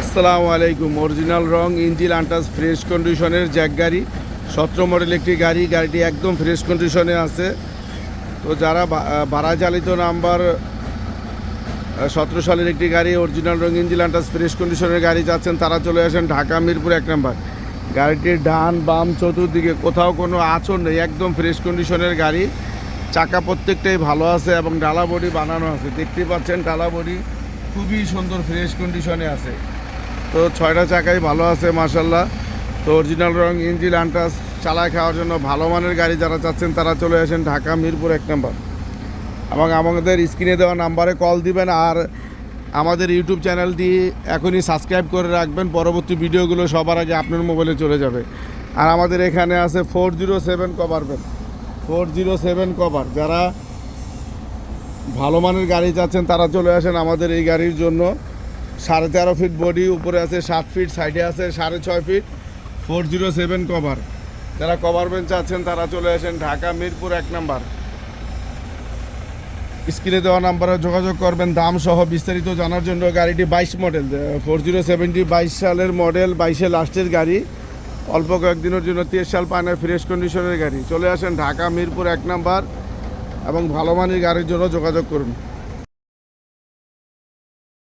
আসসালামু আলাইকুম। অরিজিনাল রং, ইঞ্জিন আন্টাস ফ্রেশ কন্ডিশনের জ্যাক গাড়ি। সতেরো মডেল একটি গাড়ি, গাড়িটি একদম ফ্রেশ কন্ডিশনে আছে। তো যারা ভাড়া চালিত নাম্বার সতেরো সালের একটি গাড়ি, অরিজিনাল রং, ইঞ্জিন আন্টাস ফ্রেশ কন্ডিশনের গাড়ি যাচ্ছেন, তারা চলে আসেন ঢাকা, মিরপুর এক নাম্বার গাড়িটির ডান, বাম, চতুর্দিকে কোথাও কোনো আচর নেই, একদম ফ্রেশ কন্ডিশনের গাড়ি। চাকা প্রত্যেকটাই ভালো আছে এবং ডালা বডি বানানো আছে। দেখতেই পাচ্ছেন, ডালা বডি খুবই সুন্দর ফ্রেশ কন্ডিশনে আছে। তো ছয়টা চাকাই ভালো আছে মার্শাল্লাহ তো অরিজিনাল রং, ইঞ্জিন, আন্টাস চালায় খাওয়ার জন্য ভালো মানের গাড়ি যারা চাচ্ছেন, তারা চলে আসেন ঢাকা, মিরপুর এক নম্বর। এবং আমাদের স্ক্রিনে দেওয়া নাম্বারে কল দিবেন আর আমাদের ইউটিউব চ্যানেলটি এখনই সাবস্ক্রাইব করে রাখবেন। পরবর্তী ভিডিওগুলো সবার আগে আপনার মোবাইলে চলে যাবে। আর আমাদের এখানে আছে four zero seven cover van four zero seven cover যারা ভালো মানের গাড়ি চাচ্ছেন, তারা চলে আসেন আমাদের এই গাড়ির জন্য। সাড়ে তেরো ফিট বডি উপরে আছে সাত ফিট সাইডে আছে সাড়ে ছয় feet four zero seven cover যারা কভার বেঞ্চ চাচ্ছেন তারা চলে আসেন ঢাকা, মিরপুর এক নাম্বার। স্ক্রিনে দেওয়া নাম্বারে যোগাযোগ করবেন, দাম সহ বিস্তারিত জানার জন্য গাড়িটি বাইশ মডেল ফোর জিরো সেভেন্টি বাইশ সালের মডেল বাইশে লাস্টের গাড়ি। অল্প কয়েকদিনের জন্য তেইশ সাল পায় না ফ্রেশ কন্ডিশনের গাড়ি। চলে আসেন ঢাকা, মিরপুর এক নাম্বার এবং ভালো মানের গাড়ির জন্য যোগাযোগ করুন।